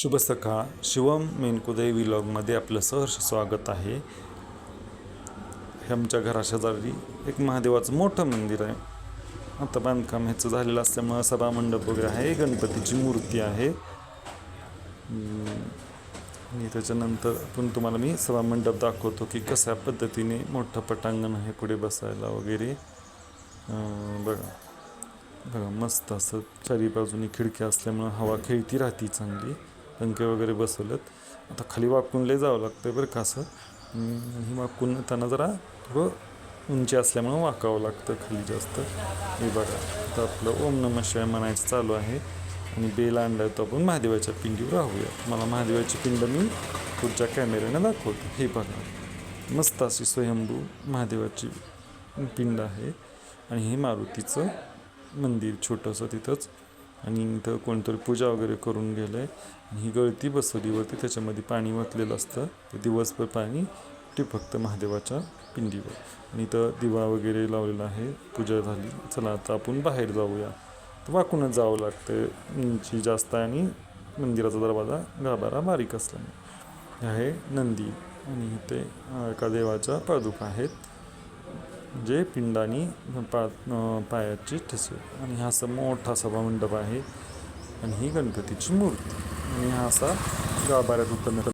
शुभ सकाळ. शिवम मेनकुदय विलॉगमध्ये आपलं सहर्ष स्वागत आहे. हे आमच्या घराशेजारी एक महादेवाचं मोठं मंदिर आहे. आता बांधकाम ह्याचं झालेलं असल्यामुळं सभा मंडप वगैरे आहे. गणपतीची मूर्ती आहे. आणि त्याच्यानंतर पण तुम्हाला मी सभा मंडप दाखवतो की कशा पद्धतीने मोठं पटांगण आहे पुढे बसायला वगैरे. बघा. बघा मस्त असं चारी बाजूनी खिडक्या असल्यामुळं हवा खेळती राहती चांगली. पंखे वगैरे बसवलेत. आता खाली वाकून लय जावं लागतं बरं का असं. ही वाकून येताना जरा थोडं उंची असल्यामुळं वाकावं लागतं खाली जास्त. हे बघा आता आपलं ओम नम शिवाय म्हणायचं चालू आहे. आणि बेल आणला तो आपण महादेवाच्या पिंडीवर राहूया. मला महादेवाची पिंड मी पुढच्या कॅमेऱ्याने दाखवतो. हे बघा मस्त अशी स्वयंभू महादेवाची पिंड आहे. आणि हे मारुतीचं मंदिर छोटंसं तिथंच. आणि इथं कोणतरी पूजा वगैरे करून गेलं आहे आणि ही गळती बसवलीवरती त्याच्यामध्ये पाणी ओतलेलं असतं. ते दिवसभर पाणी ते फक्त महादेवाच्या पिंडीवर. आणि इथं दिवा वगैरे लावलेला आहे पूजा झाली. चला आता आपण बाहेर जाऊया. तर वाकूनच जावं लागतं उंची जास्त आणि मंदिराचा दरवाजा गाभारा बारीक असल्याने आहे नंदी. आणि इथे एका देवाच्या पादुका आहेत. जे पिंडानी पा पायाची ठसे. आणि हा असा मोठा सभा मंडप आहे. आणि ही गणपतीची मूर्ती. आणि हा असा गाभाऱ्यात उत्तम